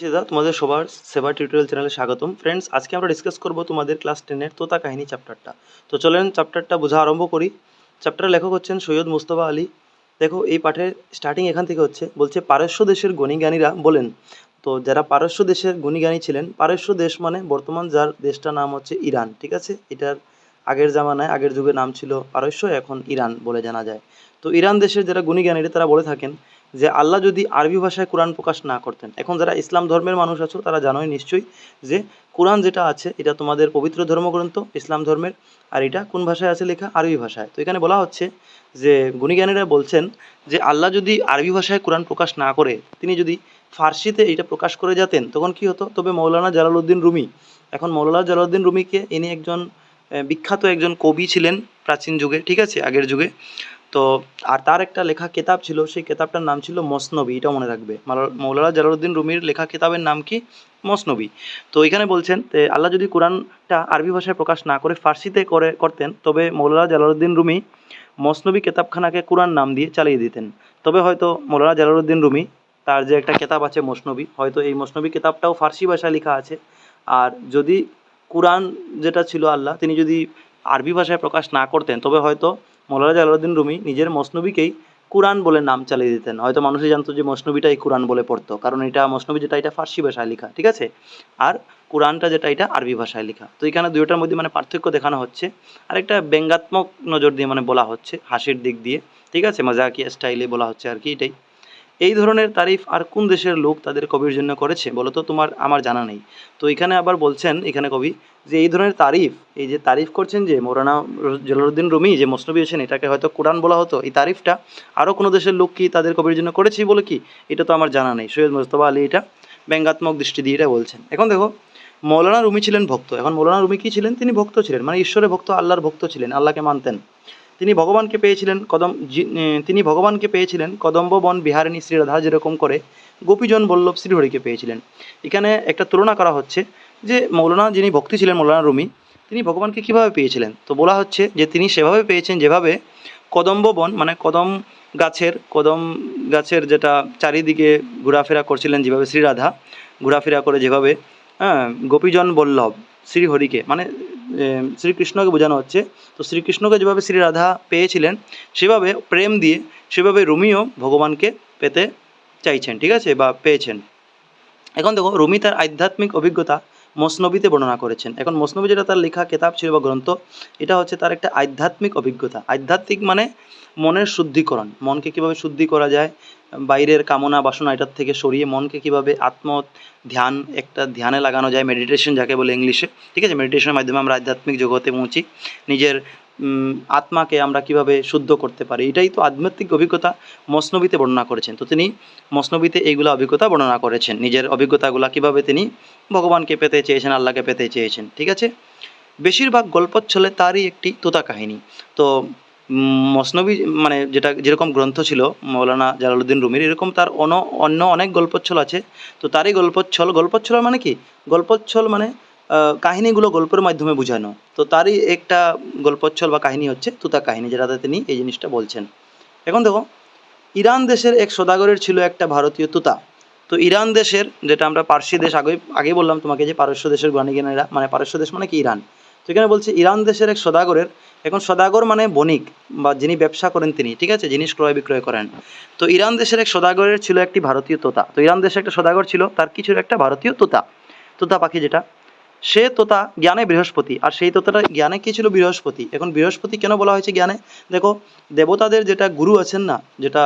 সিদা তোমাদের সবার সেবা টিউটোরিয়াল চ্যানেলে স্বাগতম। ফ্রেন্ডস আজকে আমরা ডিসকাস করব তোমাদের ক্লাস টেনের তোতা কাহিনী চ্যাপ্টারটা তো চলেন চ্যাপ্টারটা বোঝা আরম্ভ করি। চ্যাপ্টারের লেখক হচ্ছেন সৈয়দ মুস্তফা আলী। দেখো, এই পাঠের স্টার্টিং এখান থেকে হচ্ছে, বলছে, পারস্য দেশের গণিজ্ঞানীরা বলেন। তো যারা পারস্য দেশের গণিজ্ঞানী ছিলেন, পারস্য দেশ মানে বর্তমান যার দেশটার নাম হচ্ছে ইরান, ঠিক আছে? এটার আগের জামানায়, আগের যুগে নাম ছিল পারস্য, এখন ইরান বলে জানা যায়। তো ইরান দেশের যারা গুণীজ্ঞানীরা, তারা বলে থাকেন যে আল্লাহ যদি আরবি ভাষায় কোরআন প্রকাশ না করতেন। এখন যারা ইসলাম ধর্মের মানুষ আছো, তারা জানোই নিশ্চয়ই যে কোরআন যেটা আছে, এটা তোমাদের পবিত্র ধর্মগ্রন্থ, ইসলাম ধর্মের, আর এটা কোন ভাষায় আছে লেখা? আরবি ভাষায়। তো এখানে বলা হচ্ছে যে গুণীজ্ঞানীরা বলছেন যে আল্লাহ যদি আরবি ভাষায় কোরআন প্রকাশ না করে, তিনি যদি ফার্সিতে এটা প্রকাশ করে যেতেন, তখন কি হতো? তবে মৌলানা জালালউদ্দিন রুমি, এখন মৌলানা জালালউদ্দিন রুমিকে ইনি একজন বিখ্যাত একজন কবি ছিলেন প্রাচীন যুগে, ঠিক আছে? আগের যুগে। তো আর তার একটা লেখা কেতাব ছিল, সেই কেতাবটার নাম ছিল মসনবী এটা মনে রাখবে মালা- মৌলানা জালালউদ্দিন রুমির লেখা কেতাবের নাম কি? মসনবী। তো এখানে বলছেন আল্লাহ যদি কোরআনটা আরবি ভাষায় প্রকাশ না করে ফার্সিতে করে, করতেন, তবে মৌলানা জালালউদ্দিন রুমি মসনবী কেতাবখানাকে কোরআন নাম দিয়ে চালিয়ে দিতেন। তবে হয়তো মৌলানা জালালউদ্দিন রুমি, তার যে একটা কেতাব আছে মসনবী, হয়তো এই মসনবী কেতাবটাও ফার্সি ভাষায় লেখা আছে। আর যদি কোরআন যেটা ছিল আল্লাহ, তিনি যদি আরবি ভাষায় প্রকাশ না করতেন, তবে হয়তো মৌলানা জালালউদ্দিন রুমি নিজের মসনবিকেই কোরআন বলে নাম চালিয়ে দিতেন। হয়তো মানুষই জানতো যে মসনবীটাই কোরআন বলে পড়তো, কারণ এটা মসনবী যেটা, এটা ফার্সি ভাষায় লেখা, ঠিক আছে? আর কোরআনটা যেটা, এটা আরবি ভাষায় লেখা। তো এখানে দুইটার মধ্যে মানে পার্থক্য দেখানো হচ্ছে। আর একটা ব্যঙ্গাত্মক নজর দিয়ে মানে বলা হচ্ছে, হাসির দিক দিয়ে, ঠিক আছে? মজাকিয়া স্টাইলে বলা হচ্ছে আর কি এটাই। এই ধরনের তারিফ আর কোন দেশের লোক তাদের কবির জন্য করেছে বলো তো তোমার আমার জানা নেই। তো এখানে আবার বলছেন, এখানে কবি, যে এই ধরনের তারিফ, এই যে তারিফ করছেন যে মৌলানা জলালুদ্দিন রুমি, যে মসনবী আছেন এটাকে হয়তো কোরআন বলা হতো, এই তারিফটা আরও কোনো দেশের লোক কি তাদের কবির জন্য করেছি বলে কি? এটা তো আমার জানা নেই। সৈয়দ মুস্তফা আলী এটা ব্যঙ্গাত্মক দৃষ্টি দিয়ে এটা বলছেন। এখন দেখো, মৌলানা রুমি ছিলেন ভক্ত। এখন মৌলানা রুমি কি ছিলেন? তিনি ভক্ত ছিলেন। মানে ঈশ্বরের ভক্ত, আল্লাহর ভক্ত ছিলেন, আল্লাহকে মানতেন। তিনি ভগবানকে পেয়েছিলেন কদম তিনি ভগবানকে পেয়েছিলেন কদম্ব, বন বিহারিণী শ্রীরাধা যেরকম করে গোপীজন বল্লভ শ্রীহরিকে পেয়েছিলেন। এখানে একটা তুলনা করা হচ্ছে যে মৌলানা যিনি ভক্তি ছিলেন, মৌলানা রুমি, তিনি ভগবানকে কীভাবে পেয়েছিলেন? তো বলা হচ্ছে যে তিনি সেভাবে পেয়েছেন যেভাবে কদম্ব, বন মানে কদম গাছের কদম গাছের যেটা চারিদিকে ঘোরাফেরা করছিলেন যেভাবে শ্রীরাধা, ঘোরাফেরা করে যেভাবে হ্যাঁ গোপীজন বল্লভ শ্রীহরিকে মানে শ্রীকৃষ্ণকে বোঝানো হচ্ছে। তো শ্রীকৃষ্ণকে যেভাবে শ্রী রাধা পেয়েছিলেন, সেভাবে প্রেম দিয়ে সেভাবে রুমিও ভগবানকে পেতে চাইছেন, ঠিক আছে? বা পেয়েছেন। এখন দেখো, রুমি তার আধ্যাত্মিক অভিজ্ঞতা মসনবীতে বর্ণনা করেছেন। এখন মসনবী যেটা তার লেখা, কেতাব ছিল বা গ্রন্থ, এটা হচ্ছে তার একটা আধ্যাত্মিক অভিজ্ঞতা। আধ্যাত্মিক মানে মনের শুদ্ধিকরণ, মনকে কীভাবে শুদ্ধি করা যায়, বাইরের কামনা, বাসনা এটার থেকে সরিয়ে মনকে কীভাবে আত্ম ধ্যান একটা ধ্যানে লাগানো যায় মেডিটেশন যাকে বলে ইংলিশে। ঠিক আছে? মেডিটেশনের মাধ্যমে আমরা আধ্যাত্মিক জগতে পৌঁছি। নিজের আত্মাকে আমরা কীভাবে শুদ্ধ করতে পারি? এটাই তো আধ্যাত্মিক অভিজ্ঞতা মসনবীতে বর্ণনা করেছেন। তো তিনি মসনবীতে এইগুলো অভিজ্ঞতা বর্ণনা করেছেন। নিজের অভিজ্ঞতাগুলো কীভাবে তিনি ভগবানকে পেতে চেয়েছেন, আল্লাহকে পেতে চেয়েছেন, ঠিক আছে? বেশিরভাগ গল্পচ্ছলে তারই একটি তোতা কাহিনী। তো মসনবী মানে যেটা, যেরকম গ্রন্থ ছিল, মৌলানা জালালউদ্দিন রুমির, এরকম তার অন্য অন্য অনেক গল্পচ্ছল আছে। তো তারই গল্পচ্ছল গল্পচ্ছল মানে কি? গল্পচ্ছল মানে কাহিনীগুলো গল্পের মাধ্যমে বোঝানো। তো তারই একটা গল্পচ্ছল বা কাহিনী হচ্ছে তুতা কাহিনী যেটাতে তিনি এই জিনিসটা বলছেন। এখন দেখো, ইরান দেশের এক সদাগরের ছিল একটা ভারতীয় তুতা। তো ইরান দেশের, যেটা আমরা পার্সি দেশ আগে আগে বললাম তোমাকে যে পারস্য দেশের জ্ঞানীজ্ঞানীরা মানে পারস্য দেশ মানে কি ইরান? তো এখানে বলছে, ইরান দেশের এক সদাগরের, এখন সদাগর মানে বণিক, বা যিনি ব্যবসা করেন তিনি, ঠিক আছে? জিনিস ক্রয় বিক্রয় করেন। তো ইরান দেশের এক সদাগরের ছিল একটি ভারতীয় তোতা। তো ইরান দেশে একটা সদাগর ছিল, তার কিছু একটা ভারতীয় তোতা। তোতা পাখি যেটা সে তোতা জ্ঞানে বৃহস্পতি, আর সেই তোতাটা জ্ঞানে কি ছিল? বৃহস্পতি। এখন বৃহস্পতি কেন বলা হয়েছে জ্ঞানে? দেখো, দেবতাদের যেটা গুরু আছেন না, যেটা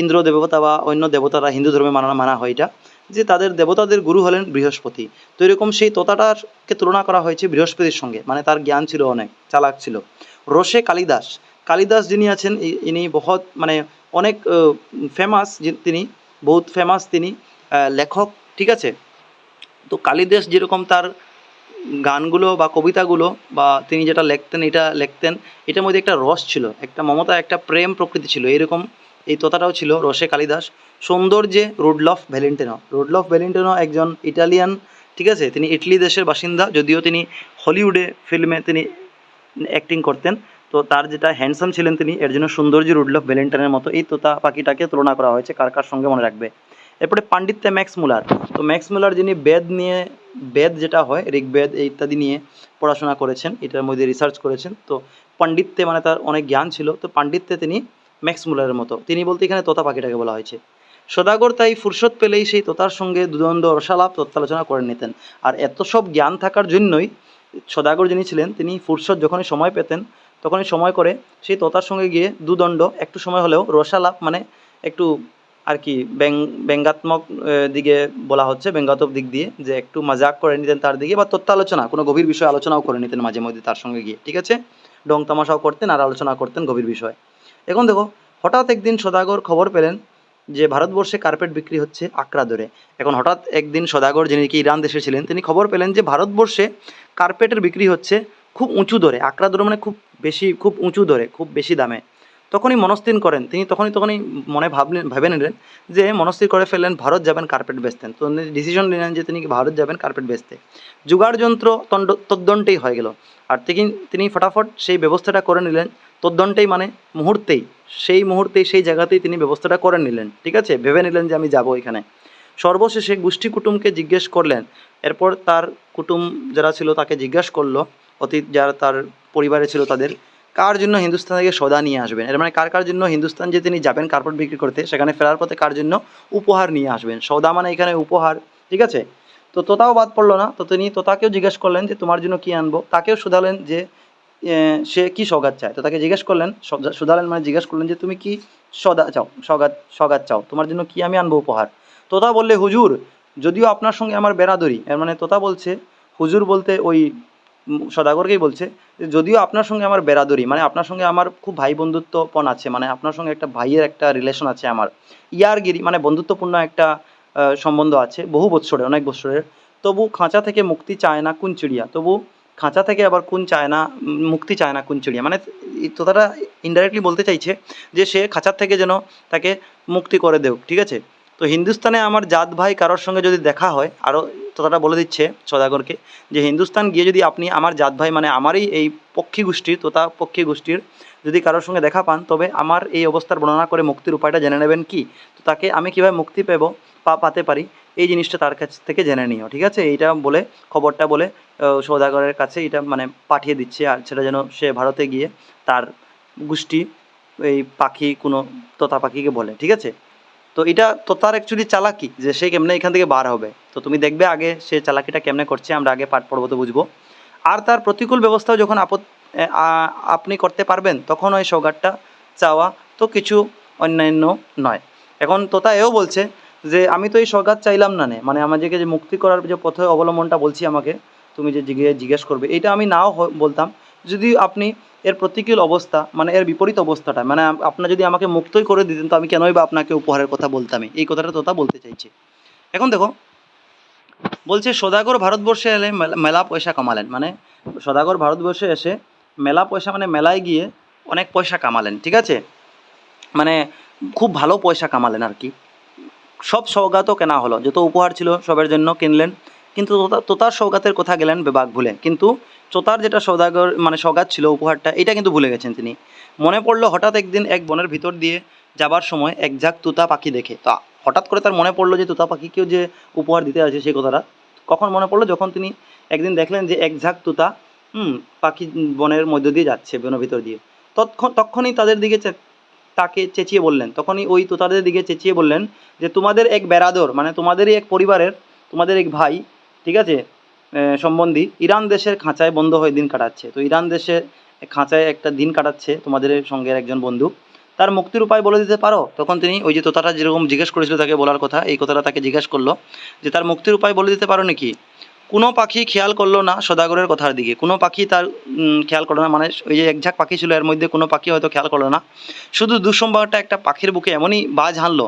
ইন্দ্র দেবতা বা অন্য দেবতারা হিন্দু ধর্মে মানা মানা হয় এটা, যে তাদের দেবতাদের গুরু হলেন বৃহস্পতি। তো এরকম সেই তোতাটারকে তুলনা করা হয়েছে বৃহস্পতির সঙ্গে মানে তার জ্ঞান ছিল অনেক, চালাক ছিল। রোশে কালিদাস কালিদাস যিনি আছেন ইনি বহুত মানে অনেক ফেমাস তিনি, বহুত ফেমাস তিনি লেখক, ঠিক আছে? তো কালিদাস যেরকম তার গানগুলো বা কবিতাগুলো বা তিনি যেটা লিখতেন, এটা লিখতেন, এটার মধ্যে একটা রস ছিল, একটা মমতা, একটা প্রেম প্রকৃতি ছিল, এরকম এই তোতাটাও ছিল রসে কালিদাস। সৌন্দর্যে রুডলফ ভ্যালেন্টিনো রুডলফ ভ্যালেন্টিনো একজন ইটালিয়ান, ঠিক আছে? তিনি ইটালি দেশের বাসিন্দা, যদিও তিনি হলিউডে ফিল্মে তিনি অ্যাক্টিং করতেন, তো তার যেটা হ্যান্ডসাম ছিলেন তিনি, এর জন্য সৌন্দর্য রুডলফ ভ্যালেন্টাইনের মতো এই তোতা পাখিটাকে তুলনা করা হয়েছে, কার কার সঙ্গে মনে রাখবে। এরপরে পাণ্ডিত্যে ম্যাক্স মুলার, তো ম্যাক্স মুলার যিনি বেদ নিয়ে বেদ যেটা হয়, ঋগ্বেদ ইত্যাদি নিয়ে পড়াশোনা করেছেন, এটার মধ্যে রিসার্চ করেছেন। তো পাণ্ডিত্যে মানে তার অনেক জ্ঞান ছিল। তো পাণ্ডিত্যে তিনি ম্যাক্স মুলারের মতো, তিনি বলতে এখানে তোতা পাখিটাকে বলা হয়েছে। সদাগর তাই ফুরসত পেলেই সেই তোতার সঙ্গে দুদণ্ড, রসালাপ, তত্ত্বালোচনা করে নিতেন। আর এত সব জ্ঞান থাকার জন্যই সদাগর যিনি ছিলেন, তিনি ফুরসত যখনই সময় পেতেন, তখনই সময় করে সেই তোতার সঙ্গে গিয়ে দুদণ্ড, একটু সময় হলেও রসালাপ মানে একটু আর কি, ব্যং, ব্যঙ্গাত্মক দিকে বলা হচ্ছে, ব্যঙ্গাত্মক দিক দিয়ে, যে একটু মজাক করে নিতেন তার দিকে, বা তত্ত্বালোচনা, কোনো গভীর বিষয়ে আলোচনাও করে নিতেন মাঝে মধ্যে তার সঙ্গে গিয়ে, ঠিক আছে? ডং তামাশাও করতেন আর আলোচনা করতেন গভীর বিষয়। এখন দেখো, হঠাৎ একদিন সদাগর খবর পেলেন যে ভারতবর্ষে কার্পেট বিক্রি হচ্ছে আকড়া দরে এখন হঠাৎ একদিন সদাগর, যিনি কি ইরান দেশে ছিলেন, তিনি খবর পেলেন যে ভারতবর্ষে কার্পেটের বিক্রি হচ্ছে খুব উঁচু দরে। আকড়া দরে মানে খুব বেশি, খুব উঁচু দরে, খুব বেশি দামে। তখনই মনস্থির করেন। তিনি তখনই তখনই মনে ভাবলেন, ভেবে নিলেন যে মনস্থির করে ফেললেন, ভারত যাবেন কার্পেট বেচতেন তো ডিসিশন নিলেন যে তিনি ভারত যাবেন কার্পেট বেচতে। জোগাড় যন্ত্র তন্ড তদ্দণ্ডেই হয়ে গেল। আর তিনি তিনি ফটাফট সেই ব্যবস্থাটা করে নিলেন। তদ্দণ্ডেই মানে মুহূর্তেই, সেই মুহূর্তেই, সেই জায়গাতেই তিনি ব্যবস্থাটা করে নিলেন। ঠিক আছে? ভেবে নিলেন যে আমি যাব এখানে। সর্বশেষে গোষ্ঠী কুটুমকে জিজ্ঞেস করলেন। এরপর তার কুটুম যারা ছিল তাকে জিজ্ঞাসা করল। অতীত যারা তার পরিবারে ছিল তাদের। কার জন্য হিন্দুস্তান থেকে সদা নিয়ে আসবেন? এর মানে কার কার জন্য হিন্দুস্তান যে তিনি যাবেন কার্পেট বিক্রি করতে, সেখানে ফেরার পথে কার জন্য উপহার নিয়ে আসবেন? সদা মানে এখানে উপহার, ঠিক আছে? তো তোতাও বাদ পড়ল না। তো তিনি তোতাকেও জিজ্ঞেস করলেন যে, তোমার জন্য কি আনব? তাকেও শুধালেন যে সে কি সগাত চায়? তো তাকে জিজ্ঞেস করলেন শুধালেন মানে জিজ্ঞেস করলেন যে, তুমি কি সদা চাও সগাত সগাত চাও? তোমার জন্য কি আমি আনব উপহার? তোতা বললে, হুজুর, যদিও আপনার সঙ্গে আমার বেরাদরি এর মানে তোতা বলছে, হুজুর বলতে ওই সদাগরকেই বলছে যদিও আপনার সঙ্গে আমার বেরাদরি মানে আপনার সঙ্গে আমার খুব ভাই বন্ধুত্বপণ আছে মানে আপনার সঙ্গে একটা ভাইয়ের একটা রিলেশন আছে আমার, ইয়ারগিরি মানে বন্ধুত্বপূর্ণ একটা সম্বন্ধ আছে, বহু বৎসরের অনেক বৎসরের, তবু খাঁচা থেকে মুক্তি চায় না কোন চিড়িয়া তবু খাঁচা থেকে আবার কোন চায় না মুক্তি চায় না কোন চিড়িয়া মানে তোতাটা ইনডাইরেক্টলি বলতে চাইছে যে সে খাঁচার থেকে যেন তাকে মুক্তি করে দেউক, ঠিক আছে? তো হিন্দুস্তানে আমার জাত ভাই কারোর সঙ্গে যদি দেখা হয় আরও তোতাটা বলে দিচ্ছে সদাগরকে, যে হিন্দুস্তান গিয়ে যদি আপনি আমার জাত ভাই মানে আমারই এই পক্ষী গোষ্ঠীর তোতা পক্ষী গোষ্ঠীর যদি কারোর সঙ্গে দেখা পান, তবে আমার এই অবস্থার বর্ণনা করে মুক্তির উপায়টা জেনে নেবেন কি? তো তাকে আমি কীভাবে মুক্তি পেব পা, পাতে পারি? এই জিনিসটা তার কাছ থেকে জেনে নিও, ঠিক আছে? এইটা বলে, খবরটা বলে সৌদাগরের কাছে এটা মানে পাঠিয়ে দিচ্ছে, আর সেটা যেন সে ভারতে গিয়ে তার গোষ্ঠী, এই পাখি কোনো তোতা পাখিকে বলে, ঠিক আছে? তো এটা, তো তার অ্যাকচুয়ালি চালাকি যে সে কেমনে এখান থেকে বার হবে। তো তুমি দেখবে আগে সে চালাকিটা কেমনে করছে, আমরা আগে পাঠ পড়ব তো বুঝব। আর তার প্রতিকূল ব্যবস্থাও যখন আপত আপনি করতে পারবেন, তখন ওই সৌগাতটা চাওয়া তো কিছু অন্যান্য নয়। এখন তোতা এও বলছে যে, আমি তো এই সৌগাত চাইলাম না নে। মানে আমাদেরকে যে মুক্তি করার যে পথে অবলম্বনটা বলছি আমাকে, তুমি যে জিজ্ঞেস করবে, এটা আমি নাও বলতাম। যদি আপনি এর প্রতিকূল অবস্থা মানে এর বিপরীত অবস্থাটা মানে আপনার যদি আমাকে মুক্তই করে দিতেন, তো আমি কেনই বা আপনাকে উপহারের কথা বলতামই এই কথাটা তোতা বলতে চাইছে। এখন দেখো, বলছে, সদাগর ভারতবর্ষে এলে মেলা- মেলা পয়সা কামালেন। মানে সদাগর ভারতবর্ষে এসে মেলা পয়সা মানে মেলায় গিয়ে অনেক পয়সা কামালেন, ঠিক আছে? মানে খুব ভালো পয়সা কামালেন আর কি। সব সৌগাতও কেনা হলো। যত উপহার ছিল সবের জন্য কিনলেন। কিন্তু তোতা- তোতার সৌগাতের কথা গেলেন বেবাক ভুলে। কিন্তু তোতার যেটা সৌদাগর মানে সৌগাত ছিল, উপহারটা, এটা কিন্তু ভুলে গেছেন তিনি। মনে পড়ল হঠাৎ একদিন এক বনের ভিতর দিয়ে যাবার সময় এক ঝাঁক তুতা পাখি দেখে। তা, হঠাৎ করে তার মনে পড়ল যে তুতা পাখিকেও যে উপহার দিতে আছে সেই কথাটা। কখন মনে পড়ল? যখন তিনি একদিন দেখলেন যে এক ঝাঁক তুতা, হুম, পাখি বনের মধ্য দিয়ে যাচ্ছে, বনের ভিতর দিয়ে। তৎক্ষণ, তখনই তাদের দিকে তাকে চেঁচিয়ে বললেন। তখনই ওই তোতাদের দিকে চেঁচিয়ে বললেন যে, তোমাদের এক বেরাদর মানে তোমাদেরই এক পরিবারের, তোমাদের এক ভাই ঠিক আছে? সম্বন্ধী, ইরান দেশের খাঁচায় বন্ধ হয়ে দিন কাটাচ্ছে। তো ইরান দেশের খাঁচায় একটা দিন কাটাচ্ছে তোমাদের সঙ্গে একজন বন্ধু। তার মুক্তির উপায় বলে দিতে পারো? তখন তিনি ওই যে তোতাটা যেরকম জিজ্ঞেস করেছিল তাকে বলার কথা, এই কথাটা তাকে জিজ্ঞেস করল যে, তার মুক্তির উপায় বলে দিতে পারো নাকি? কোনো পাখি খেয়াল করল না সদাগরের কথার দিকে। কোনো পাখি তার খেয়াল করল না। মানে ওই যে এক ঝাঁক পাখি ছিল, এর মধ্যে কোনো পাখি হয়তো খেয়াল করল না। শুধু দুঃসম্বারটা একটা পাখির বুকে এমনই বাজ হানলো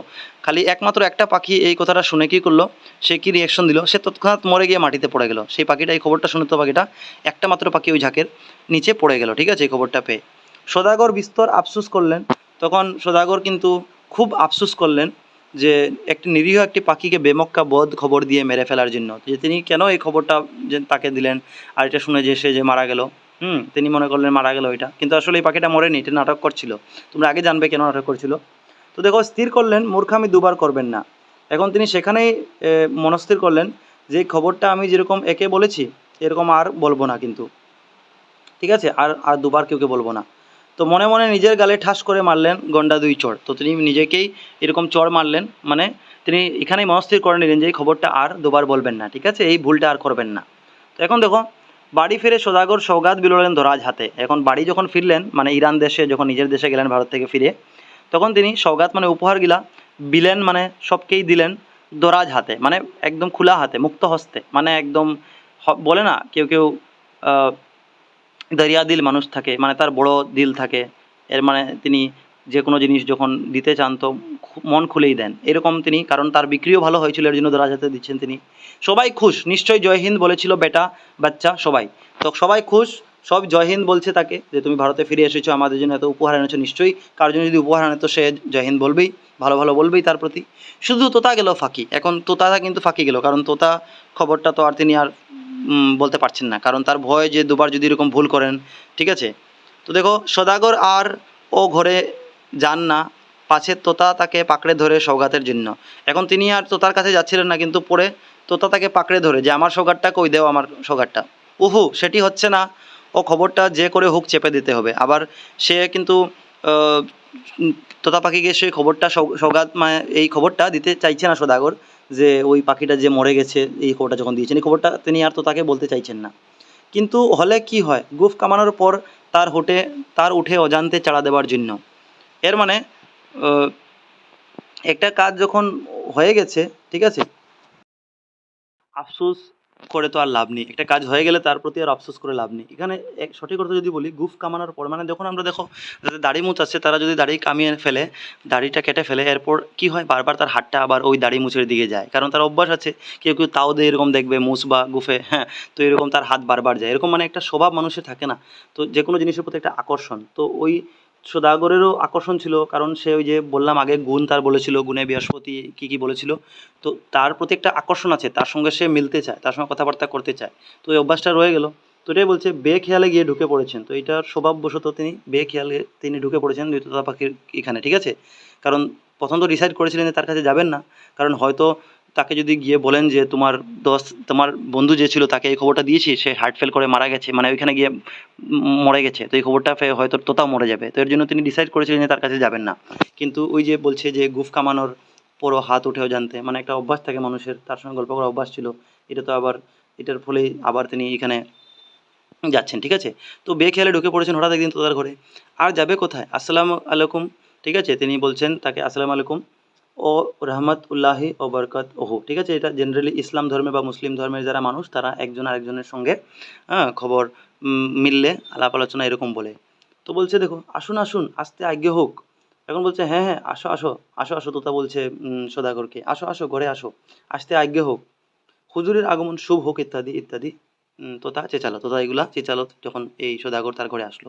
খালি একমাত্র একটা পাখি এই কথাটা শুনে কী করল? সে কী রিয়াকশন দিল? সে তৎক্ষণাৎ মরে গিয়ে মাটিতে পড়ে গেল। সেই পাখিটা, এই খবরটা শুনে তো পাখিটা একটা মাত্র পাখি ওই ঝাঁকের নিচে পড়ে গেল, ঠিক আছে? এই খবরটা পেয়ে। সদাগর বিস্তর আফসুস করলেন। তখন সদাগর কিন্তু খুব আফসুস করলেন যে একটি নিরীহ একটি পাখিকে বেমক্কা বধ খবর দিয়ে মেরে ফেলার জন্য। যে তিনি কেন এই খবরটা যে তাকে দিলেন আর এটা শুনে যে সে যে মারা গেল, হুম? তিনি মনে করলেন মারা গেল এটা কিন্তু আসলে এই পাখিটা মরেনি, এটা নাটক করছিল তোমরা আগে জানবে কেন নাটক করছিল। তো দেখো, স্থির করলেন, মূর্খামি দুবার করবেন না। এখন তিনি সেখানেই মনস্থির করলেন যে, খবরটা আমি যেরকম একে বলেছি, এরকম আর বলব না কিন্তু। ঠিক আছে? আর আর দুবার কেউকে বলব না। তো মনে মনে নিজের গালে ঠাস করে মারলেন গন্ডা দুই চড় তো তিনি নিজেকেই এরকম চড় মারলেন মানে তিনি এখানেই মনস্থির করে নিলেন যে, এই খবরটা আর দুবার বলবেন না, ঠিক আছে? এই ভুলটা আর করবেন না। তো এখন দেখো, বাড়ি ফিরে সদাগর সৌগাত বিলোলেন ধরাজ হাতে। এখন বাড়ি যখন ফিরলেন মানে ইরান দেশে, যখন নিজের দেশে গেলেন ভারত থেকে ফিরে তখন তিনি সৌগাত মানে উপহার গিলা বিলেন মানে সবকেই দিলেন দরাজ হাতে মানে একদম খোলা হাতে, মুক্ত হস্তে মানে একদম বলে না, কেউ কেউ দরিয়া দিল মানুষ থাকে মানে তার বড় দিল থাকে, এর মানে তিনি যে কোনো জিনিস যখন দিতে চান তো মন খুলেই দেন, এরকম তিনি, কারণ তার বিক্রিও ভালো হয়েছিল, এর জন্য দরাজ হাতে দিচ্ছেন তিনি। সবাই খুশ, নিশ্চয়ই জয় হিন্দ বলেছিল, বেটা, বাচ্চা, সবাই। তো সবাই খুশ সব জয় হিন্দ বলছে তাকে, যে তুমি ভারতে ফিরে এসেছ, আমাদের জন্য এত উপহার এনেছো, নিশ্চয়ই কার জন্য যদি উপহার আনে তো সে জয় হিন্দ বলবেই, ভালো ভালো বলবেই তার প্রতি। শুধু তোতা গেল ফাঁকি, এখন তোতাটা কিন্তু ফাঁকি গেল, কারণ তোতা খবরটা তো আর তিনি আর বলতে পারছেন না, কারণ তার ভয় যে দুবার যদি এরকম ভুল করেন, ঠিক আছে? তো দেখো, সদাগর আর ও ঘরে যান না, পাছে তোতা তাকে পাকড়ে ধরে সৌগাতের জন্য। এখন তিনি আর তোতার কাছে যাচ্ছিলেন না, কিন্তু পরে তোতা তাকে পাকড়ে ধরে, যে আমার সৌগাতটা কই, দেও আমার সৌগাতটা উহু, সেটি হচ্ছে না খবরটা যে করে হোক চেপে দিতে হবে। আবার সে কিন্তু তোতা পাখিকে সেই খবরটা সৌগাত মানে এই খবরটা দিতে চাইছে না সদাগর যে ওই পাখিটা যে মরে গেছে, এই খবরটা যখন দিয়েছেন, এই খবরটা তিনি আর তোতাকে বলতে চাইছেন না। কিন্তু হলে কি হয়? গুফ কামানোর পর তার হোটে, তার উঠে অজান্তে চাড়া দেওয়ার জন্য। এর মানে একটা কাজ যখন হয়ে গেছে, ঠিক আছে? আফসোস করে তো আর লাভ নেই। একটা কাজ হয়ে গেলে তার প্রতি আর আফসোস করে লাভ নেই। এখানে এক সঠিক কথা যদি বলি, গুফ কামানোর পর মানে যখন আমরা দেখো যাদের দাড়ি মুছ আছে তারা যদি দাড়ি কামিয়ে ফেলে, দাড়িটা কেটে ফেলে, এরপর কি হয়? বারবার তার হাতটা আবার ওই দাড়ি মুছের দিকে যায়। কারণ তার অভ্যাস আছে, কেউ কেউ তাও দিয়ে এরকম দেখবে মুছ বা গুফে হ্যাঁ তো এরকম তার হাত বারবার যায়। এরকম মানে একটা স্বভাব মানুষের থাকে না। তো যে কোনো জিনিসের প্রতি একটা আকর্ষণ। তো ওই সদাগরেরও আকর্ষণ ছিল, কারণ সে ওই যে বললাম আগে গুণ তার বলেছিল, গুণে বৃহস্পতি কী কী বলেছিল। তো তার প্রতি একটা আকর্ষণ আছে, তার সঙ্গে সে মিলতে চায়, তার সঙ্গে কথাবার্তা করতে চায়। তো এই অভ্যাসটা রয়ে গেল। তো এটাই বলছে, বেখেয়ালে গিয়ে ঢুকে পড়েছেন। তো এটার স্বভাববশত তিনি বেখেয়ালে তিনি ঢুকে পড়েছেন দ্বৈততা পাখির এখানে, ঠিক আছে? কারণ প্রথম তো ডিসাইড করেছিলেন যে তার কাছে যাবেন না, কারণ হয়তো তাকে যদি গিয়ে বলেন যে তোমার দশ, তোমার বন্ধু যে ছিল তাকে এই খবরটা দিয়েছি, সে হার্ট ফেল করে মারা গেছে মানে ওইখানে গিয়ে মরে গেছে, তো এই খবরটা হয়তো তোতাও মরে যাবে। তো এর জন্য তিনি ডিসাইড করেছিলেন যে তার কাছে যাবেন না। কিন্তু ওই যে বলছে যে গুফ কামানোর পুরো হাত উঠেও জানতে। মানে একটা অভ্যাস থাকে মানুষের, তার সঙ্গে গল্প করার অভ্যাস ছিল। এটা তো আবার, এটার ফলেই আবার তিনি এখানে যাচ্ছেন, ঠিক আছে? তো বেখেয়ালে ঢুকে পড়েছেন হঠাৎ একদিন তোতার ঘরে। আর যাবে কোথায়? আসসালামু আলাইকুম, ঠিক আছে? তিনি বলছেন তাকে, আসসালামু আলাইকুম। ও রহমত উল্লাহি ও বরকত ওহু ঠিক আছে? এটা জেনারেলি ইসলাম ধর্মে বা মুসলিম ধর্মের যারা মানুষ, তারা একজন আরেকজনের সঙ্গে হ্যাঁ খবর মিললে, আলাপ আলোচনা এরকম বলে। তো বলছে, দেখো, আসুন আসুন, আসতে আজ্ঞে হোক। এখন বলছে হ্যাঁ হ্যাঁ আসো আসো আসো আসো, তোতা বলছে সদাগরকে, আসো আসো, ঘরে আসো, আসতে আজ্ঞে হোক। হুজুরের আগমন শুভ হোক, ইত্যাদি ইত্যাদি তোতা চেঁচালো, তোতা এগুলা চেঁচালো যখন এই সদাগর তার ঘরে আসলো।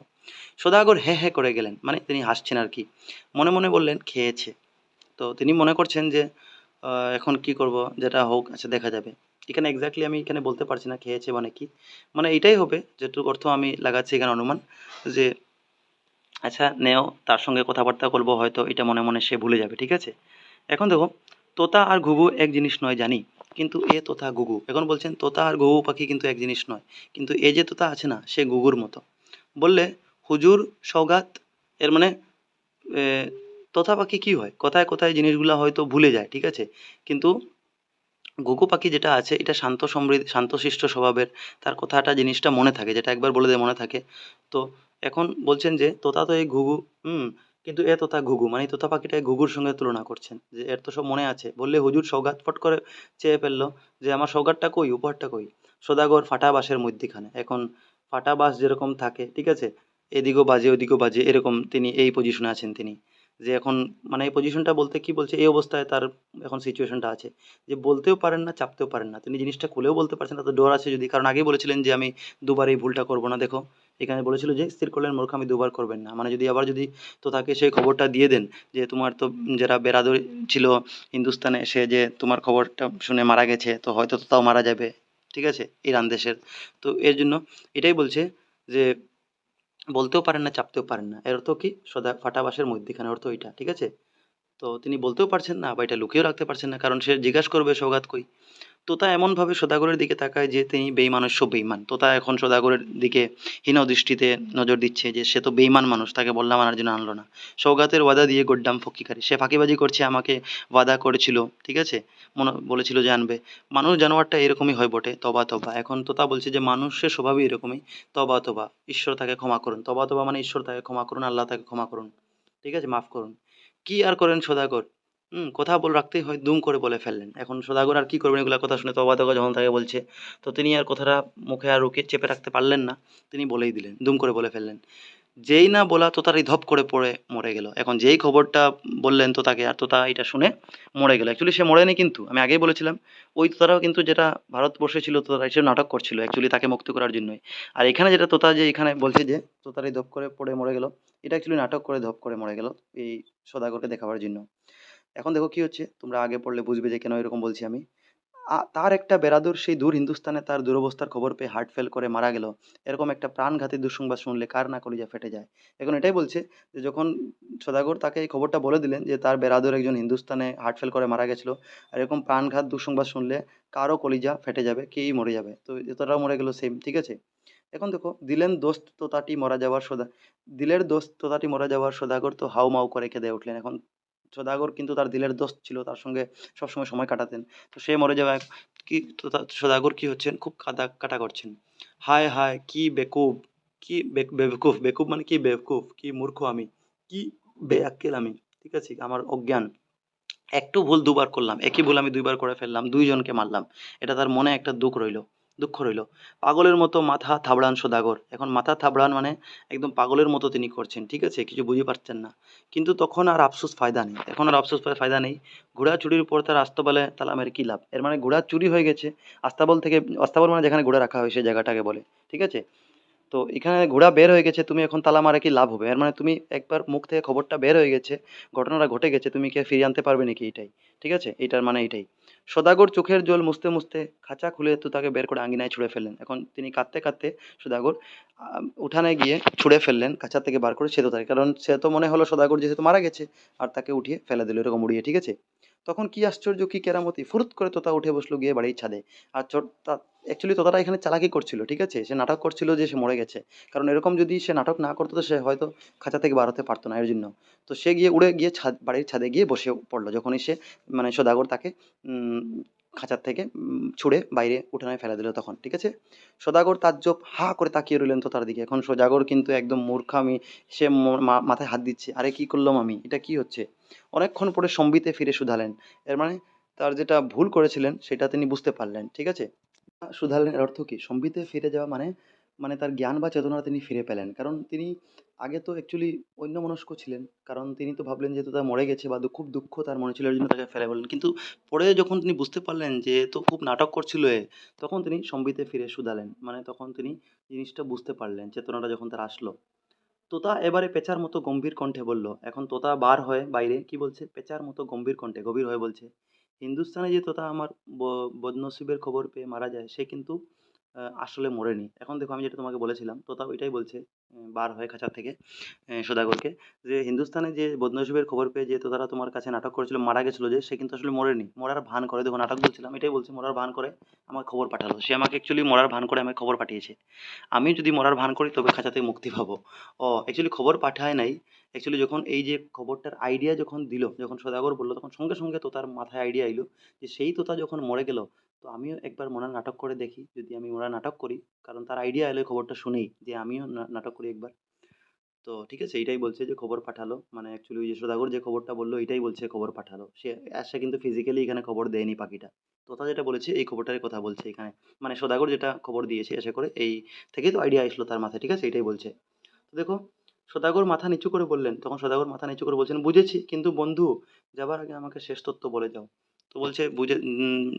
সদাগর হ্যাঁ হ্যাঁ করে গেলেন মানে তিনি হাসছেন আর কি। মনে মনে বললেন, খেয়েছে। তো তিনি মনে করছেন যে এখন কি করব, যেটা হোক আচ্ছা দেখা যাবে। এখানে এক্স্যাক্টলি আমি এখানে বলতে পারছি না খেয়েছে মানে কি। মানে এটাই হবে, যেটুকু অর্থ আমি লাগাচ্ছি এখানে অনুমান, যে আচ্ছা নেও, তার সঙ্গে কথাবার্তা করব, হয়তো এটা মনে মনে সে ভুলে যাবে, ঠিক আছে? এখন দেখো, তোতা আর ঘুঘু এক জিনিস নয়, জানি। কিন্তু এ তোতা ঘুঘু। এখন বলছেন, তোতা আর ঘুঘু পাখি কিন্তু এক জিনিস নয়। কিন্তু এ যে তোতা আছে না, সে ঘুঘুর মতো। বললে, হুজুর সৌগাত এর মানে তোতা পাখি কি হয়? কোথায় কোথায় জিনিসগুলো হয়তো ভুলে যায়, ঠিক আছে? কিন্তু ঘুঘু পাখি যেটা আছে, এটা শান্ত সমৃদ্ধ শান্তশিষ্ট স্বভাবের, তার কথাটা জিনিসটা মনে থাকে, যেটা একবার বলে দেয় মনে থাকে। তো এখন বলছেন যে, তোতা তো এই ঘুঘু, হুম, কিন্তু এ তোতা ঘুঘু মানে তোতা পাখিটা ঘুঘুর সঙ্গে তুলনা করছেন, যে এর তো সব মনে আছে। বললে হুজুর সৌগাত ফট করে চেয়ে ফেলল, যে আমার সৌগাতটা কই, উপহারটা কই? সদাগর ফাটা বাঁশের মধ্যিখানে, এখন ফাটা বাঁশ যেরকম থাকে, ঠিক আছে? এদিকেও বাজে, ওদিকেও বাজে, এরকম তিনি এই পজিশনে আছেন তিনি। যে এখন মানে এই পজিশনটা বলতে কি বলছে, এই অবস্থায় তার এখন সিচুয়েশনটা আছে। যে বলতেও পারেন না, চাপতেও পারেন না। তিনি জিনিসটা খুলেও বলতে পারছেন না তো ডর আছে যদি। কারণ আগেই বলেছিলেন যে, আমি দুবার এই ভুলটা করব না। দেখো, এখানে বলেছিল যে, স্থির করলেন মূর্খ, আমি দুবার করবেন না। মানে যদি আবার যদি তো তাকে সেই খবরটা দিয়ে দেন যে, তোমার তো যারা বেরাদর ছিল হিন্দুস্তানে, সে যে তোমার খবরটা শুনে মারা গেছে, তো হয়তো তো তাও মারা যাবে। ঠিক আছে? ইরান দেশের। তো এর জন্য এটাই বলছে যে বলতেও পারেন না, চাপতেও পারেন না। এর অর্থ কি? সদা ফাটাবাসের মধ্যেখানে অর্থ এটা ঠিক আছে? তো তিনি বলতেও পারছেন না বা এটা লুকিয়েও রাখতে পারছেন না, কারণ সে জিজ্ঞাসা করবে সৌগাত কই? তোতা এমনভাবে সদাগরের দিকে তাকায় যে তিনি বেইমানুষ্য বেইমান তোতা এখন সদাগরের দিকে হীন দৃষ্টিতে নজর দিচ্ছে যে সে তো বেইমান মানুষ, তাকে বললাম আনার জন্য আনলো না। সৌগাতের ওয়াদা দিয়ে গোড্ডাম ফকিকারি সে ফাঁকিবাজি করছে, আমাকে ওয়াদা করেছিল, ঠিক আছে? মনে বলেছিল যে আনবে। মানুষ জানোয়ারটা এরকমই হয় বটে, তবা তবা। এখন তোতা বলছে যে মানুষের স্বভাবই এরকমই, তবা তবা। ঈশ্বর তাকে ক্ষমা করুন। তবা তবা মানে ঈশ্বর তাকে ক্ষমা করুন, আল্লাহ তাকে ক্ষমা করুন, ঠিক আছে? মাফ করুন। কি আর করেন সদাগর? হুম, কথা বল রাখতেই হয়, দুম করে বলে ফেললেন। এখন সদাগর আর কি করবেন এগুলো কথা শুনে? তবা তবা যখন তাকে বলছে, তো তিনি আর কথাটা মুখে আর রুকে চেপে রাখতে পারলেন না। তিনি বলেই দিলেন, দুম করে বলে ফেললেন, যেই না বলা তো তারই ধপ করে পড়ে মরে গেল। এখন যেই খবরটা বললেন তো তাকে আর তো তা এটা শুনে মরে গেল। অ্যাকচুয়ালি সে মরেনি কিন্তু, আমি আগেই বলেছিলাম, ওই তোতারাও কিন্তু যেটা ভারতবর্ষে ছিল তোতারা হিসেবে নাটক করছিল অ্যাকচুয়ালি তাকে মুক্ত করার জন্যই। আর এখানে যেটা তোতা যে এখানে বলছে যে তোতারই ধপ করে পড়ে মরে গেল, এটা অ্যাকচুয়ালি নাটক করে ধপ করে মরে গেল এই সদাগরকে দেখাবার জন্য। এখন দেখো কি হচ্ছে? তোমরা আগে পড়লে বুঝবে যে কেন এরকম বলছি আমি। তার একটা বেরাদুর সেই দূর হিন্দুস্তানে তার দুরবস্থার খবর পেয়ে হার্ট ফেল করে মারা গেল। এরকম একটা প্রাণঘাতী দুঃসংবাদ শুনলে কার না কলিজা ফেটে যায়? এখন এটাই বলছে যে যখন সদাগর তাকে এই খবরটা বলে দিলেন যে তার বেরাদুর একজন হিন্দুস্তানে হার্ট ফেল করে মারা গেছিল, আর এরকম প্রাণঘাত দুঃসংবাদ শুনলে কারও কলিজা ফেটে যাবে, কেই মরে যাবে? তো এতটাও মরে গেল সেম ঠিক আছে? এখন দেখো, দিলেন দোস্ত তোতাটি মরা যাওয়ার সদা, দিলের দোস্ত তোতাটি মরা যাওয়ার সদাগর তো হাউ মাউ করে কেঁদে উঠলেন। এখন সদাগর কিন্তু তার দিলের দোস্ত ছিল, তার সঙ্গে সবসময় সময় কাটাতেন। তো সে মরে যাওয়ায় কি সদাগর কি হচ্ছেন? খুব কাদা, কাটা করছেন। হায় হায়, কি বেকুব, কি বে- বেবকুফ বেকুব মানে কি বেবকুফ কি মূর্খ আমি, কি বেআক্কেল আমি, ঠিক আছে? আমার অজ্ঞান। একটু ভুল দুবার করলাম, একই ভুল আমি দুইবার করে ফেললাম, দুইজনকে মারলাম। এটা তার মনে একটা দুঃখ রইল। দুঃখ রইল। পাগলের মতো মাথা থাবড়ান সদাগর। এখন মাথা থাবড়ান মানে একদম পাগলের মতো তিনি করছেন, ঠিক আছে? কিছু বুঝে পারছেন না। কিন্তু তখন আর আফসোস ফায়দা নেই। এখন আর আফসোস ফায়- ফায়দা নেই। ঘোড়া চুরির পর তার আস্তাবলে তালামের কী লাভ? এর মানে ঘোড়া চুরি হয়ে গেছে, আস্তাবল থেকে আস্তাবল মানে যেখানে ঘোড়া রাখা হয় সেই জায়গাটাকে বলে, ঠিক আছে? তো এখানে ঘোড়া বের হয়ে গেছে, তুমি এখন তালা মারা কি লাভ হবে? এর মানে তুমি একবার মুখ থেকে খবরটা বের হয়ে গেছে, ঘটনাটা ঘটে গেছে, তুমি কি ফিরিয়ে আনতে পারবে নাকি এটাই ঠিক আছে? এটার মানে এটাই সদাগর চোখের জল মুছতে মুছতে খাঁচা খুলে তো তাকে বের করে আঙ্গিনায় ছুঁড়ে ফেললেন। এখন তিনি কাঁদতে কাঁদতে সদাগর উঠানে গিয়ে ছুঁড়ে ফেললেন, খাঁচা থেকে বার করে সে তো তাই কারণ সে তো মনে হলো সদাগর যেহেতু মারা গেছে, আর তাকে উঠিয়ে ফেলে দিল, এরকম উড়িয়ে, ঠিক আছে? তখন কি আশ্চর্য, কি কেরামতি। ফুরুত করে তোতা উঠে বসল গিয়ে বাড়ির ছাদে। আর অ্যাকচুয়ালি তোতাটা এখানে চালাকি করছিল, ঠিক আছে? সে নাটক করছিল যে সে মরে গেছে। কারণ এরকম যদি সে নাটক না করতো, তো সে হয়তো খাঁচা থেকে বার হতে পারতো না, এর জন্য। তো সে গিয়ে উড়ে গিয়ে ছাদ, বাড়ির ছাদে গিয়ে বসে পড়ল। যখনই সে মানে সদাগর তাকে খাঁচার থেকে ছুড়ে বাইরে উঠানায় ফেলে দিল তখন, ঠিক আছে? সদাগর তাজ্জব হা করে তাকিয়ে রইলেন তো তার দিকে। এখন সদাগর কিন্তু একদম মূর্খামি সে মাথায় হাত দিচ্ছে, আরে কি করলাম আমি? এটা কি হচ্ছে? অনেকক্ষণ পরে সম্বিতে ফিরে শুধালেন। এর মানে তার যেটা ভুল করেছিলেন, সেটা তিনি বুঝতে পারলেন, ঠিক আছে? শুধালেন এর অর্থ কি? সম্বিতে ফিরে যাওয়া মানে মানে তার জ্ঞান বা চেতনা তিনি ফিরে পেলেন। কারণ তিনি আগে তো অ্যাকচুয়ালি অন্যমনস্ক ছিলেন। কারণ তিনি তো ভাবলেন যেহেতু তার মরে গেছে বা খুব দুঃখ তার মনে ছিল জন্য তাকে ফেলে বললেন। কিন্তু পরে যখন তিনি বুঝতে পারলেন যে তো খুব নাটক করছিল এ, তখন তিনি সম্বিতে ফিরে শুধালেন। মানে তখন তিনি জিনিসটা বুঝতে পারলেন, চেতনাটা যখন তার আসলো। তোতা এবারে পেঁচার মতো গম্ভীর কণ্ঠে বলল, এখন তোতা বার হয়ে বাইরে? কি বলছে? পেঁচার মতো গম্ভীর কণ্ঠে, গভীর হয়ে, বলছে। হিন্দুস্তানে যে তোতা আমার বদনসিবের খবর পেয়ে মারা যায়, সে কিন্তু আসলে মরেনি এখন দেখো আমি যেটা তোমাকে বলেছিলাম, তোতা এটাই বলছে বার হয়ে খাঁচা থেকে সদাগরকে, যে হিন্দুস্তানে যে বদনসিবের খবর পেয়ে যে তোতারা তোমার কাছে নাটক করেছিল, মারা গেছিল যে, সে কিন্তু আসলে মরেনি। মরার ভান করে, দেখো নাটক বলছিলাম, এটাই বলছে, মরার ভান করে আমার খবর পাঠালো। সে আমাকে অ্যাকচুয়ালি মরার ভান করে আমাকে খবর পাঠিয়েছে। আমি যদি মরার ভান করি, তবে খাঁচা থেকে মুক্তি পাবো। ও অ্যাকচুয়ালি খবর পাঠায় নাই। অ্যাকচুয়ালি যখন এই যে খবরটার আইডিয়া যখন দিল, যখন সদাগর বলল, তখন সঙ্গে সঙ্গে তোতার মাথায় আইডিয়া এলো যে, সেই তোতা যখন মরে গেল তো আমিও একবার মরার নাটক করে দেখি, যদি আমি মরার নাটক করি। কারণ তার আইডিয়া এলো খবরটা শুনেই যে আমিও নাটক করি একবার। তো ঠিক আছে, এইটাই বলছে যে খবর পাঠালো। মানে অ্যাকচুয়ালি ওই যে যে খবরটা বলল এটাই বলছে খবর পাঠালো। সে সে কিন্তু ফিজিক্যালি এখানে খবর দেয়নি পাখিটা। তোতা যেটা বলেছে, এই খবরটারই কথা বলছে এখানে। মানে সদাগর যেটা খবর দিয়েছে এসে করে, এই থেকেই তো আইডিয়া আসলো তার মাথায়। ঠিক আছে এটাই বলছে। তো দেখো সদাগর মাথা নিচু করে বললেন। তখন সদাগর মাথা নিচু করে বলছেন, বুঝেছি, কিন্তু বন্ধু, যাবার আগে আমাকে শেষ তত্ত্ব বলে যাও। তো বলছে, বুঝে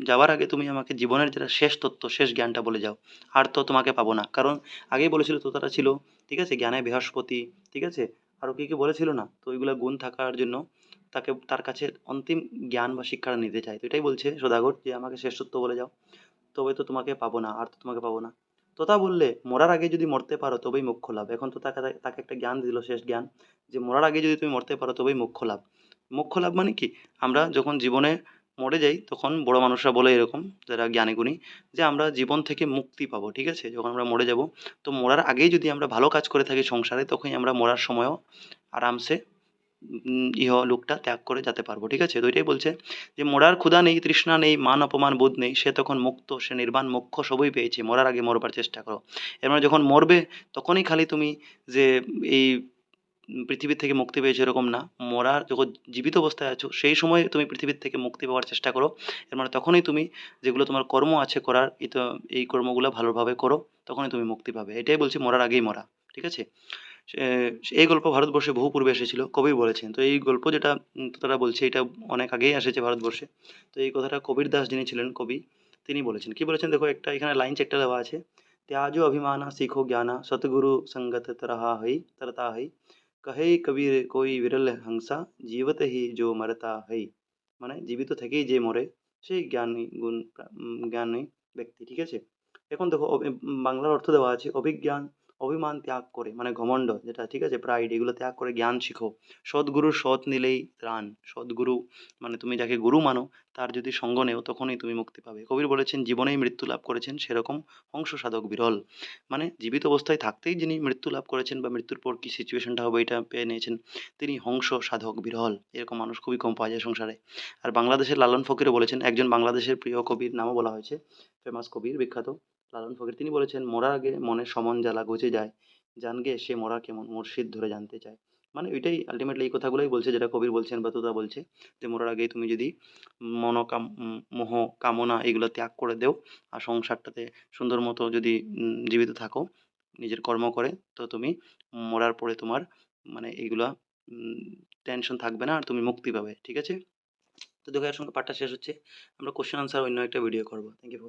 যাওয়ার আগে তুমি আমাকে জীবনের যেটা শেষ তত্ত্ব, শেষ জ্ঞানটা বলে যাও। আর তো তোমাকে পাবো না। কারণ আগেই বলেছিল তোতারা ছিল, ঠিক আছে, জ্ঞানে বৃহস্পতি, ঠিক আছে আরও কী কী বলেছিল না? তো ওইগুলো গুণ থাকার জন্য তাকে, তার কাছে অন্তিম জ্ঞান বা শিক্ষাটা নিতে চায়। তো এটাই বলছে সদাগর যে, আমাকে শেষ তত্ত্ব বলে যাও। তবে তো তোমাকে পাবো না, আর তো তোমাকে পাবো না। তোতা বললে, মরার আগে যদি মরতে পারো, তবেই মোক্ষ লাভ। এখন তো তাকে তাকে একটা জ্ঞান দিল, শেষ জ্ঞান, যে, মরার আগে যদি তুমি মরতে পারো, তবেই মোক্ষ লাভ। মোক্ষ লাভ মানে কি? আমরা যখন জীবনে মরে যাই, তখন বড় মানুষরা বলে এরকম, যারা জ্ঞানীগুণী যে আমরা জীবন থেকে মুক্তি পাবো, ঠিক আছে? যখন আমরা মরে যাব, তো মরার আগেই যদি আমরা ভালো কাজ করে থাকি সংসারে, তখনই আমরা মরার সময়ও আরামসে ইহ, লোকটা ত্যাগ করে যেতে পারব, ঠিক আছে? তো এটাই বলছে যে মরার ক্ষুধা নেই, তৃষ্ণা নেই, মান অপমান বোধ নেই, সে তখন মুক্ত, সে নির্বাণ, মোক্ষ সবই পেয়েছে। মরার আগে মরবার চেষ্টা করো। এর মানে যখন মরবে, তখনই খালি তুমি যে এই পৃথিবীর থেকে মুক্তি পেয়েছ এরকম না। মরা যখন জীবিত অবস্থায় আছো, সেই সময় তুমি পৃথিবীর থেকে মুক্তি পাওয়ার চেষ্টা করো। এর মানে তখনই তুমি যেগুলো তোমার কর্ম আছে করার, এই কর্মগুলো ভালোভাবে করো, তখনই তুমি মুক্তি পাবে। এটাই বলছি মরার আগেই মরা, ঠিক আছে? এই গল্প ভারতবর্ষে বহু পূর্বে এসেছিল কবি বলেছেন। তো এই গল্প যেটা তারা বলছে, এটা অনেক আগেই এসেছে ভারতবর্ষে। তো এই কথাটা কবির দাস যিনি ছিলেন, কবি, তিনি বলেছেন। কি বলেছেন? দেখো, একটা এখানে লাইন চেকটা দেওয়া আছে। ত্যাজ অভিমানা শিখো জ্ঞানা সতগুরু সঙ্গত তরহা হই, তরতা হই। কহে কবির কই বিরল হংসা জীবত হি জো মরতা হই মানে জীবিত থেকেই যে মরে সেই জ্ঞানী গুণ জ্ঞানী ব্যক্তি ঠিক আছে এখন দেখো বাংলার অর্থ দেওয়া আছে অভিজ্ঞান অভিমান ত্যাগ করে মানে ঘমণ্ড যেটা, ঠিক আছে? প্রাইড এগুলো ত্যাগ করে জ্ঞান শিখো। সদ্গুরুর সৎ নিলেই ত্রাণ। সদ্গুরু মানে তুমি যাকে গুরু মানো, তার যদি সঙ্গ নেও, তখনই তুমি মুক্তি পাবে। কবির বলেছেন, জীবনেই মৃত্যু লাভ করেছেন সেরকম হংস সাধক বিরল। মানে জীবিত অবস্থায় থাকতেই যিনি মৃত্যু লাভ করেছেন বা মৃত্যুর পর কি সিচুয়েশনটা হবে, এটা পেয়ে নিয়েছেন, তিনি হংস সাধক বিরল। এরকম মানুষ খুবই কম পাওয়া যায় সংসারে। আর বাংলাদেশের লালন ফকিরও বলেছেন, একজন বাংলাদেশের প্রিয় কবির নামও বলা হয়েছে। ফেমাস কবির, বিখ্যাত। লালন ফকির। তিনি বলেছেন মরার আগে মনে সমন জ্বালা ঘুচে যায় জান জানগে সে মরা কেমন মুর্শিদ ধরে জানতে চায়। মানে ওইটাই আলটিমেটলি এই কথাগুলোই বলছে, যেটা কবির বলছেন বা তোতা বলছে, যে মরার আগেই তুমি যদি মনোকাম মোহ কামনা এগুলো ত্যাগ করে দেও আর সংসারটাতে সুন্দর মতো যদি জীবিত থাকো, নিজের কর্ম করে, তো তুমি মরার পরে তোমার মানে এইগুলা টেনশন থাকবে না আর তুমি মুক্তি পাবে, ঠিক আছে? তো দেখো, এর সঙ্গে পাঠটা শেষ হচ্ছে। আমরা কোশ্চেন আনসার অন্য একটা ভিডিও করব। Thank you